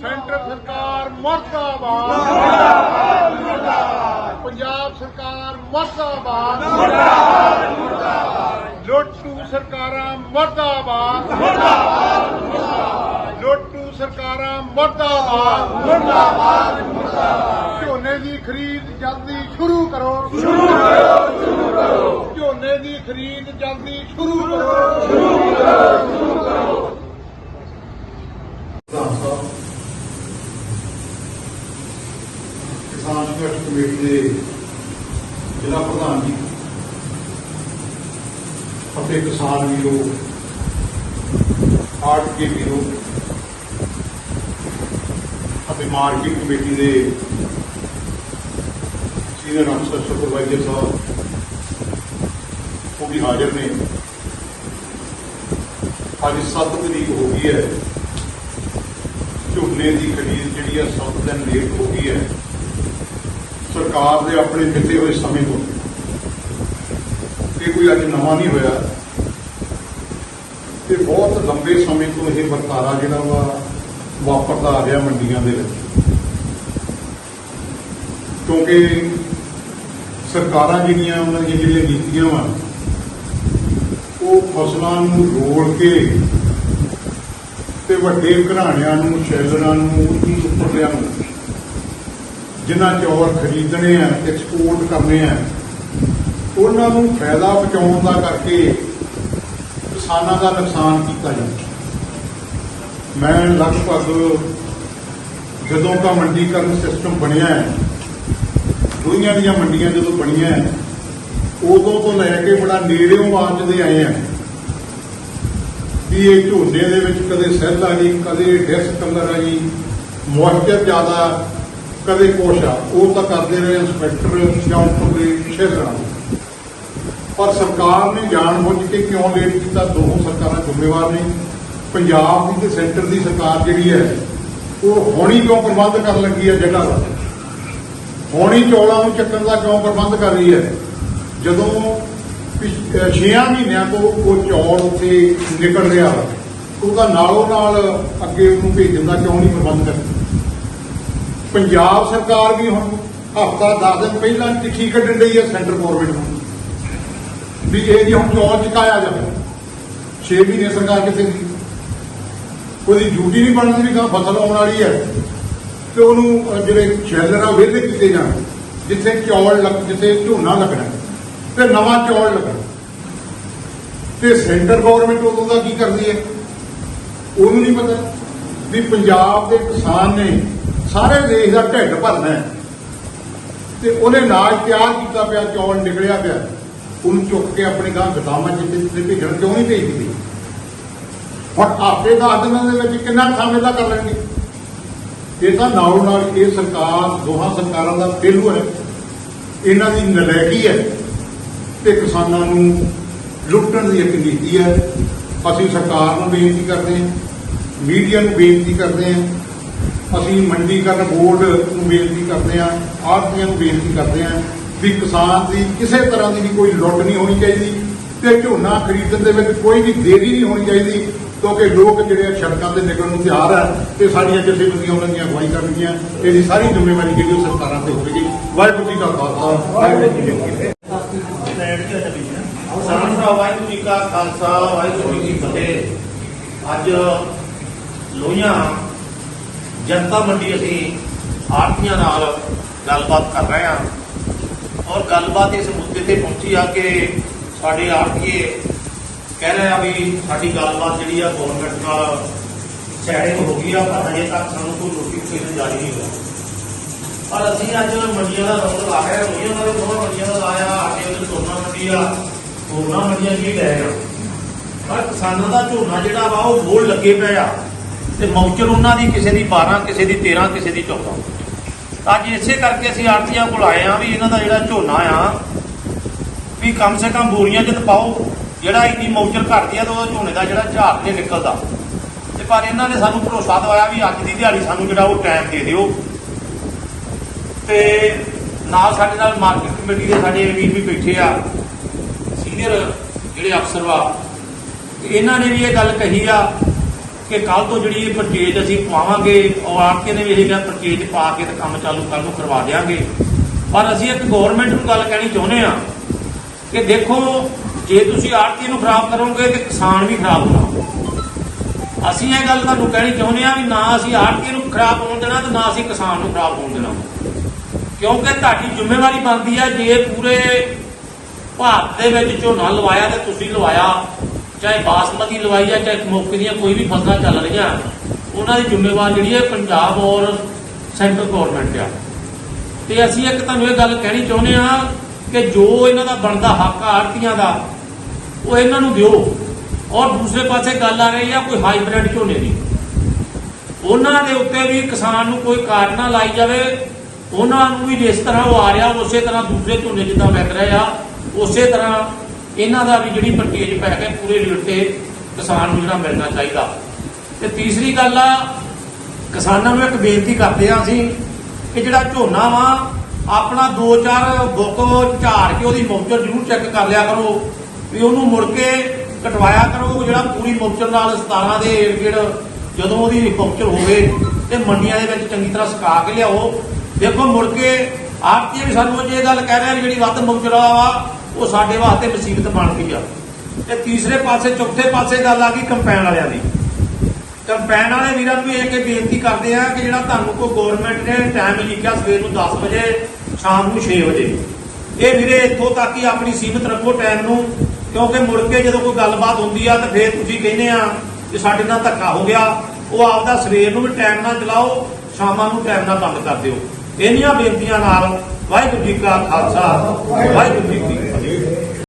ਸਰਕਾਰ ਮਰਦਾਬਾਦ। ਪੰਜਾਬ ਸਰਕਾਰ ਮਰਦਾਬਾਦ। ਲੋਟੂ ਸਰਕਾਰਾਂ ਮਰਦਾਬਾਦ। ਲੋਟੂ ਸਰਕਾਰਾਂ ਮਰਦਾਬਾਦ। ਝੋਨੇ ਦੀ ਖਰੀਦ ਜਲਦੀ ਸ਼ੁਰੂ ਕਰੋ। ਸ਼ੁਰੂ ਕਰੋ ਸ਼ੁਰੂ ਕਰੋ। ਝੋਨੇ ਦੀ ਖਰੀਦ ਜਲਦੀ ਸ਼ੁਰੂ ਕਰੋ। ਪ੍ਰਧਾਨ ਸਾਹਿਬ ਕਿਸਾਨ ਸੰਘਰਸ਼ ਕਮੇਟੀ ਦੇ ਜ਼ਿਲ੍ਹਾ ਪ੍ਰਧਾਨ ਜੀ ਅਤੇ ਕਿਸਾਨ ਵੀਰੋ ਆਰਟ ਕੇ ਵੀਰੋ, ਅਤੇ ਮਾਰਕੀਟ ਕਮੇਟੀ ਦੇ ਸੀਨੀਅਰ ਅਫਸਰ ਸੁਪਰਵਾਈਜ਼ਰ ਸਾਹਿਬ, ਉਹ ਵੀ ਹਾਜ਼ਰ ਨੇ। ਅੱਜ 7 ਤਰੀਕ ਹੋ ਗਈ ਹੈ। ਝੋਨੇ ਦੀ ਖਰੀਦ ਜਿਹੜੀ ਹੈ 7 ਦਿਨ ਲੇਟ ਹੋ ਗਈ ਹੈ। ਸਰਕਾਰ ਦੇ ਆਪਣੇ ਮਿੱਥੇ ਹੋਏ ਸਮੇਂ ਤੋਂ ਇਹ ਕੋਈ ਅੱਜ ਨਵਾਂ ਨਹੀਂ ਹੋਇਆ। ਇਹ ਬਹੁਤ ਲੰਬੇ ਸਮੇਂ ਤੋਂ ਇਹ ਵਰਤਾਰਾ ਜਿਹੜਾ ਵਾ ਵਾਪਰਦਾ ਆ ਰਿਹਾ ਮੰਡੀਆਂ ਦੇ ਵਿੱਚ। ਕਿਉਂਕਿ ਸਰਕਾਰਾਂ ਜਿਹੜੀਆਂ ਉਹਨਾਂ ਦੀਆਂ ਜਿਹੜੀਆਂ ਨੀਤੀਆਂ ਵਾ, ਉਹ ਫਸਲਾਂ ਨੂੰ ਰੋਲ ਕੇ ਤੇ ਵੱਡੇ ਘਰਾਣਿਆਂ ਨੂੰ, ਸ਼ੈਲਰਾਂ ਨੂੰ, ਉੱਚੀ ਉੱਪਰਲਿਆਂ ਨੂੰ ਜਿਨ੍ਹਾਂ ਚੌਲ ਖਰੀਦਣੇ ਆ ਐਕਸਪੋਰਟ ਕਰਨੇ ਆ, ਉਹਨਾਂ ਨੂੰ ਫਾਇਦਾ ਪਹੁੰਚਾਉਣ ਦਾ ਕਰਕੇ ਕਿਸਾਨਾਂ ਦਾ ਨੁਕਸਾਨ ਕੀਤਾ ਜਾਂਦਾ ਮੈਂ ਲਗਭਗ ਜਦੋਂ ਦਾ ਮੰਡੀਕਰਨ ਸਿਸਟਮ ਬਣਿਆ ਹੈ ਦੁਨੀਆਂ ਦੀਆਂ ਮੰਡੀਆਂ ਜਦੋਂ ਬਣੀਆਂ ਉਦੋਂ ਤੋਂ ਲੈ ਕੇ ਬੜਾ ਨੇੜਿਓਂ ਆਉਂਦੇ ਆਏ ਆ ਵੀ ਇਹ ਝੋਨੇ ਦੇ ਵਿੱਚ ਕਦੇ ਸੈੱਲ ਆ ਗਈ, ਕਦੇ ਡਿਸ ਕਲਰ ਆ ਗਈ ਮੋਇਸਚਰ ਜ਼ਿਆਦਾ, ਕਦੇ ਕੁਛ ਆ, ਉਹ ਤਾਂ ਕਰਦੇ ਰਹੇ ਇੰਸਪੈਕਟਰ ਜਾਂ ਉੱਪਰ ਦੇ ਸ਼ਹਿਰਾਂ। ਪਰ ਸਰਕਾਰ ਨੇ ਜਾਣ ਬੁੱਝ ਕੇ ਕਿਉਂ ਲੇਟ ਕੀਤਾ? ਦੋਨੋਂ ਸਰਕਾਰਾਂ ਜ਼ਿੰਮੇਵਾਰ ਨੇ। ਪੰਜਾਬ ਦੀ ਤੇ ਸੈਂਟਰ ਦੀ ਸਰਕਾਰ ਜਿਹੜੀ ਹੈ, ਉਹ ਹੋਣੀ ਕਿਉਂ ਪ੍ਰਬੰਧ ਕਰਨ ਲੱਗੀ ਹੈ ਜਗ੍ਹਾ ਦਾ? ਹੋਣੀ ਚੌਲਾਂ ਨੂੰ ਚੱਕਣ ਦਾ ਕਿਉਂ ਪ੍ਰਬੰਧ ਕਰ ਰਹੀ ਹੈ? ਜਦੋਂ 6 ਮਹੀਨਿਆਂ ਤੋਂ ਉਹ ਚੌਲ ਉੱਥੇ ਨਿਕਲ ਰਿਹਾ ਉਹਦਾ ਨਾਲੋਂ ਨਾਲ ਅੱਗੇ ਉਹਨੂੰ ਭੇਜਣ ਦਾ ਕਿਉਂ ਨਹੀਂ ਪ੍ਰਬੰਧ ਕਰਦਾ ਪੰਜਾਬ ਸਰਕਾਰ ਵੀ ਹੁਣ ਹਫਤਾ 10 ਦਿਨ ਪਹਿਲਾਂ ਚਿੱਠੀ ਕੱਢਣ ਲਈ ਹੈ ਸੈਂਟਰ ਗਵਰਨਮੈਂਟ ਨੂੰ। ਵੀ ਇਹ ਜੀ ਹੁਣ ਚੌਲ ਚੁਕਾਇਆ ਜਾਵੇ? 6 ਮਹੀਨੇ ਸਰਕਾਰ ਕਿੱਥੇ ਸੀ ਉਹਦੀ ਡਿਊਟੀ ਨਹੀਂ ਬਣਦੀ ਵੀ ਫਸਲ ਆਉਣ ਵਾਲੀ ਹੈ ਤੇ ਉਹਨੂੰ ਜਿਹੜੇ ਸ਼ੈਲਰ ਆ, ਵਿਹਲੇ ਕੀਤੇ ਜਾਣ, ਜਿੱਥੇ ਚੌਲ ਲੱਗ, ਜਿੱਥੇ ਝੋਨਾ ਲੱਗਣਾ ਤੇ ਨਵਾਂ ਚੌਲ ਲੱਗਣਾ ਤੇ ਸੈਂਟਰ ਗਵਰਨਮੈਂਟ ਉਦੋਂ ਦਾ ਕੀ ਕਰਦੀ ਹੈ? ਉਹਨੂੰ ਨਹੀਂ ਪਤਾ ਵੀ ਪੰਜਾਬ ਦੇ ਕਿਸਾਨ ਨੇ ਸਾਰੇ ਦੇਸ਼ ਦਾ ਢਿੱਡ ਭਰਨਾ ਹੈ ਤੇ ਉਹਨੇ ਨਾਜ ਤਿਆਰ ਕੀਤਾ ਪਿਆ, ਚੌਲ ਨਿਕਲਿਆ ਪਿਆ। ਉਹਨੂੰ ਚੁੱਕ ਕੇ ਆਪਣੇ ਗਾਂ ਗਦਾਮਾਂ ਜਿੱਥੇ ਜਿੱਥੇ ਭੇਜਣ, ਕਿਉਂ ਨਹੀਂ ਭੇਜਦੀ? ਹੁਣ ਆਪੇ ਦਾ ਦਿਨਾਂ ਦੇ ਵਿੱਚ ਕਿੰਨਾ ਸਮੇਂ ਦਾ ਕਰ ਲੈਣਗੇ? ਇਹ ਤਾਂ ਨਾਲੋਂ ਨਾਲ ਇਹ ਸਰਕਾਰ, ਦੋਹਾਂ ਸਰਕਾਰਾਂ ਦਾ ਪਹਿਲੂ ਹੈ। ਇਹਨਾਂ ਦੀ ਨਲਾਇਕੀ ਹੈ ਤੇ ਕਿਸਾਨਾਂ ਨੂੰ ਲੁੱਟਣ ਦੀ ਇੱਕ ਨੀਤੀ ਹੈ। ਅਸੀਂ ਸਰਕਾਰ ਨੂੰ ਬੇਨਤੀ ਕਰਦੇ ਹਾਂ, ਮੀਡੀਆ ਨੂੰ ਬੇਨਤੀ ਕਰਦੇ ਹਾਂ, ਅਸੀਂ ਮੰਡੀਕਰਨ ਬੋਰਡ ਨੂੰ ਬੇਨਤੀ ਕਰਦੇ ਹਾਂ ਆੜ੍ਹਤੀਆਂ ਨੂੰ ਬੇਨਤੀ ਕਰਦੇ ਹਾਂ ਵੀ ਕਿਸਾਨ ਦੀ ਕਿਸੇ ਤਰ੍ਹਾਂ ਦੀ ਵੀ ਕੋਈ ਲੁੱਟ ਨਹੀਂ ਹੋਣੀ ਚਾਹੀਦੀ ਤੇ ਝੋਨਾ ਖਰੀਦਣ ਦੇ ਵਿੱਚ ਕੋਈ ਵੀ ਦੇਰੀ ਨਹੀਂ ਹੋਣੀ ਚਾਹੀਦੀ, ਕਿਉਂਕਿ ਲੋਕ ਜਿਹੜੇ ਆ ਸੜਕਾਂ ਤੇ ਨਿਕਲਣ ਨੂੰ ਤਿਆਰ ਹੈ ਤੇ ਸਾਡੀਆਂ ਜਥੇਬੰਦੀਆਂ ਉਹਨਾਂ ਦੀਆਂ ਅਗਵਾਈ ਕਰਨਗੀਆਂ। ਇਹਦੀ ਸਾਰੀ ਜ਼ਿੰਮੇਵਾਰੀ ਜਿਹੜੀ ਉਹ ਸਰਕਾਰਾਂ ਤੇ ਹੋਵੇਗੀ। ਵਾਹਿਗੁਰੂ ਜੀ ਕਾ ਖਾਲਸਾ। ਵਾਹਿਗੁਰੂ ਜੀ ਕੀ ਫਤਿਹ। ਸਾਡਾ ਵਾਹਿਗੁਰੂ ਜੀ ਕਾ ਖਾਲਸਾ, ਵਾਹਿਗੁਰੂ ਜੀ ਕੀ ਫਤਿਹ। ਅੱਜ ਲੋਹੀਆਂ, ਜਨਤਾ ਮੰਡੀ ਅਸੀਂ ਆਰਤੀਆਂ ਨਾਲ ਗੱਲਬਾਤ ਕਰ ਰਹੇ ਹਾਂ। ਔਰ ਗੱਲਬਾਤ ਇਸ ਮੁੱਦੇ ਤੇ ਪਹੁੰਚੀ ਆ ਕਿ ਸਾਡੇ ਆੜਤੀਏ ਕਹਿ ਰਹੇ ਆ ਵੀ ਸਾਡੀ ਗੱਲਬਾਤ ਜਿਹੜੀ ਆ ਗਵਰਨਮੈਂਟ ਨਾਲ ਸੈਟਿੰਗ ਹੋ ਗਈ ਆ, ਪਰ ਅਜੇ ਤੱਕ ਸਾਨੂੰ ਕੋਈ ਨੋਟੀਫਿਕੇਸ਼ਨ ਜਾਰੀ ਨਹੀਂ ਹੋਇਆ ਪਰ ਅਸੀਂ ਅੱਜ ਮੰਡੀਆਂ ਦਾ ਰੌਂਡ ਲਾ ਰਹੇ ਹਾਂ ਉਹਨਾਂ ਦੇ ਦੋਵਾਂ ਮੰਡੀਆਂ ਦਾ ਲਾਇਆ ਆਟੇ ਦੇ ਝੋਨਾ ਮੰਡੀ ਆ, ਹੋਰਨਾਂ ਮੰਡੀਆਂ ਕੀ ਲੈ ਆ। ਪਰ ਕਿਸਾਨਾਂ ਦਾ ਝੋਨਾ ਜਿਹੜਾ ਵਾ, ਉਹ ਮੋੜ ਲੱਗੇ ਪਏ ਆ ਤੇ ਮੌਚਰ ਉਹਨਾਂ ਦੀ, ਕਿਸੇ ਦੀ 12 ਕਿਸੇ ਦੀ 13 ਕਿਸੇ ਦੀ 14 ਅੱਜ ਇਸੇ ਕਰਕੇ ਅਸੀਂ ਆੜਤੀਆਂ ਕੋਲ ਆਏ ਆ ਵੀ ਇਹਨਾਂ ਦਾ ਜਿਹੜਾ ਝੋਨਾ ਆ, ਵੀ ਕਮ ਸੇ ਕਮ ਬੋਰੀਆਂ ਚ ਪਾਓ, ਜਿਹੜਾ ਇੰਨੀ ਮੌਜਰ ਘਟਦੀ ਆ ਤਾਂ ਉਹ ਝੋਨੇ ਦਾ ਜਿਹੜਾ ਝਾੜ ਨਹੀਂ ਨਿਕਲਦਾ। ਤੇ ਪਰ ਇਹਨਾਂ ਨੇ ਸਾਨੂੰ ਭਰੋਸਾ ਦਵਾਇਆ ਵੀ ਅੱਜ ਦੀ ਦਿਹਾੜੀ ਸਾਨੂੰ ਜਿਹੜਾ ਉਹ ਟਾਈਮ ਦੇ ਦਿਓ। ਤੇ ਨਾਲ ਸਾਡੇ ਨਾਲ ਮਾਰਕੀਟ ਕਮੇਟੀ ਦੇ ਸਾਡੇ ਵੀਰ ਵੀ ਬੈਠੇ ਆ ਸੀਨੀਅਰ ਜਿਹੜੇ ਅਫਸਰ ਵਾ। ਤੇ ਇਹਨਾਂ ਨੇ ਵੀ ਇਹ ਗੱਲ ਕਹੀ ਆ ਕਿ ਕੱਲ ਤੋਂ ਜਿਹੜੀ ਇਹ ਪਰਚੇਜ ਅਸੀਂ ਪਵਾਵਾਂਗੇ ਔਰ ਆਰਕੇ ਨੇ ਵੀ ਇਹ ਕਿਹਾ ਪਰਚੇਜ ਪਾ ਕੇ ਤੇ ਕੰਮ ਚਾਲੂ ਕੱਲ ਨੂੰ ਕਰਵਾ ਦੇਵਾਂਗੇ ਪਰ ਅਸੀਂ ਇੱਕ ਗਵਰਨਮੈਂਟ ਨੂੰ ਗੱਲ ਕਹਿਣੀ ਚਾਹੁੰਦੇ ਆ ਕਿ ਦੇਖੋ, ਜੇ ਤੁਸੀਂ ਆੜਤੀ ਨੂੰ ਖਰਾਬ ਕਰੋਗੇ ਤੇ ਕਿਸਾਨ ਵੀ ਖਰਾਬ ਹੋਣਾ। ਅਸੀਂ ਇਹ ਗੱਲ ਤੁਹਾਨੂੰ ਕਹਿਣੀ ਚਾਹੁੰਦੇ ਆ ਵੀ ਨਾ ਅਸੀਂ ਆੜਤੀ ਨੂੰ ਖਰਾਬ ਹੋਣ ਦੇਣਾ ਤੇ ਨਾ ਅਸੀਂ ਕਿਸਾਨ ਨੂੰ ਖਰਾਬ ਹੋਣ ਦੇਣਾ। ਕਿਉਂਕਿ ਤੁਹਾਡੀ ਜ਼ਿੰਮੇਵਾਰੀ ਬਣਦੀ ਹੈ ਜੇ ਪੂਰੇ ਭਾਰਤ ਦੇ ਵਿੱਚ ਝੋਨਾ ਲਵਾਇਆ ਤੇ ਤੁਸੀਂ ਲਵਾਇਆ ਚਾਹੇ ਬਾਸਮਤੀ ਲਵਾਈ ਜਾਂ ਚਾਹੇ ਮੌਕੇ ਦੀਆਂ ਕੋਈ ਵੀ ਫਸਲਾਂ ਚੱਲ ਰਹੀਆਂ, ਉਹਨਾਂ ਦੀ ਜ਼ਿੰਮੇਵਾਰ ਜਿਹੜੀ ਹੈ ਪੰਜਾਬ ਔਰ ਸੈਂਟਰ ਗਵਰਨਮੈਂਟ ਆ। ਤੇ ਅਸੀਂ ਇੱਕ ਤੁਹਾਨੂੰ ਇਹ ਗੱਲ ਕਹਿਣੀ ਚਾਹੁੰਦੇ ਆ ਕਿ ਜੋ ਇਹਨਾਂ ਦਾ ਬਣਦਾ ਹੱਕ ਆੜਤੀਆਂ ਦਾ, ਉਹ ਇਹਨਾਂ ਨੂੰ ਦਿਓ। ਔਰ ਦੂਸਰੇ ਪਾਸੇ ਗੱਲ ਆ ਰਹੀ ਆ ਕੋਈ ਹਾਈਬ੍ਰਿਡ ਝੋਨੇ ਦੀ। ਉਹਨਾਂ ਦੇ ਉੱਤੇ ਵੀ ਕਿਸਾਨ ਨੂੰ ਕੋਈ ਕਾਟ ਨਾ ਲਾਈ ਜਾਵੇ, ਉਹਨਾਂ ਨੂੰ ਵੀ ਜਿਸ ਤਰ੍ਹਾਂ ਉਹ ਆ ਰਿਹਾ, ਉਸੇ ਤਰ੍ਹਾਂ ਦੂਸਰੇ ਝੋਨੇ ਜਿੱਦਾਂ ਵਿਕ ਰਹੇ ਆ, ਉਸੇ ਤਰ੍ਹਾਂ ਇਹਨਾਂ ਦਾ ਵੀ ਜਿਹੜੀ ਪਰਚੇਜ ਪੈ ਕੇ ਪੂਰੇ ਰੇਟ ਤੇ ਕਿਸਾਨ ਨੂੰ ਜਿਹੜਾ ਮਿਲਣਾ ਚਾਹੀਦਾ। ਤੇ ਤੀਸਰੀ ਗੱਲ ਆ, ਕਿਸਾਨਾਂ ਨੂੰ ਇੱਕ ਬੇਨਤੀ ਕਰਦੇ ਆ ਅਸੀਂ ਕਿ ਜਿਹੜਾ ਝੋਨਾ ਵਾ, ਆਪਣਾ 2-4 ਬੁੱਕ ਝਾੜ ਕੇ ਉਹਦੀ ਮੌਚਰ ਜ਼ਰੂਰ ਚੈੱਕ ਕਰ ਲਿਆ ਕਰੋ, ਵੀ ਉਹਨੂੰ ਮੁੜ ਕੇ ਕਟਵਾਇਆ ਕਰੋ, ਜਿਹੜਾ ਪੂਰੀ ਮੌਚਰ ਨਾਲ 17 ਦੇ ਜਿਹੜਾ ਜਦੋਂ ਉਹਦੀ ਮੌਚਰ ਹੋਵੇ ਤੇ ਮੰਡੀਆਂ ਦੇ ਵਿੱਚ ਚੰਗੀ ਤਰ੍ਹਾਂ ਸੁਕਾ ਕੇ ਲਿਆਓ। ਦੇਖੋ ਮੁੜ ਕੇ ਆਰਤੀ ਵੀ ਸਾਨੂੰ ਅੱਜ ਇਹ ਗੱਲ ਕਹਿ ਰਿਹਾ ਵੀ ਜਿਹੜੀ ਵੱਧ ਮੌਚਰ ਵਾ, ਉਹ ਸਾਡੇ ਵਾਸਤੇ ਮੁਸੀਬਤ ਬਣ ਗਈ ਆ। ਤੇ ਤੀਸਰੇ ਪਾਸੇ, ਚੌਥੇ ਪਾਸੇ ਗੱਲ ਆ ਗਈ ਕੰਪੈਨ ਵਾਲਿਆਂ ਦੀ। ਕੰਪੈਨ ਵਾਲੇ ਵੀਰਾਂ ਨੂੰ ਵੀ ਇਹ ਕਿ ਬੇਨਤੀ ਕਰਦੇ ਆ ਕਿ ਜਿਹੜਾ ਤੁਹਾਨੂੰ ਕੋਈ ਗਵਰਨਮੈਂਟ ਨੇ ਟਾਈਮ ਲਿਖਿਆ ਸਵੇਰ ਨੂੰ 10 ਵਜੇ, ਸ਼ਾਮ ਨੂੰ 6 ਵਜੇ। ਇਹ ਵੀਰੇ ਇੱਥੋਂ ਤੱਕ ਹੀ ਆਪਣੀ ਸੀਮਤ ਰੱਖੋ ਟਾਈਮ ਨੂੰ, ਕਿਉਂਕਿ ਮੁੜ ਕੇ ਜਦੋਂ ਕੋਈ ਗੱਲਬਾਤ ਹੁੰਦੀ ਆ ਤਾਂ ਫੇਰ ਤੁਸੀਂ ਕਹਿੰਦੇ ਆ ਕਿ ਸਾਡੇ ਨਾਲ ਧੱਕਾ ਹੋ ਗਿਆ। ਉਹ ਆਪਦਾ ਸਵੇਰ ਨੂੰ ਵੀ ਟਾਈਮ ਨਾਲ ਚਲਾਓ, ਸ਼ਾਮਾਂ ਨੂੰ ਟਾਈਮ ਨਾਲ ਬੰਦ ਕਰ ਦਿਓ। ਇਹਨਾਂ ਬੇਨਤੀਆਂ ਨਾਲ ਵਾਹਿਗੁਰੂ ਜੀ ਕਾ ਖਾਲਸਾ ਵਾਹਿਗੁਰੂ ਜੀ ਕੀ ਫਤਿਹ।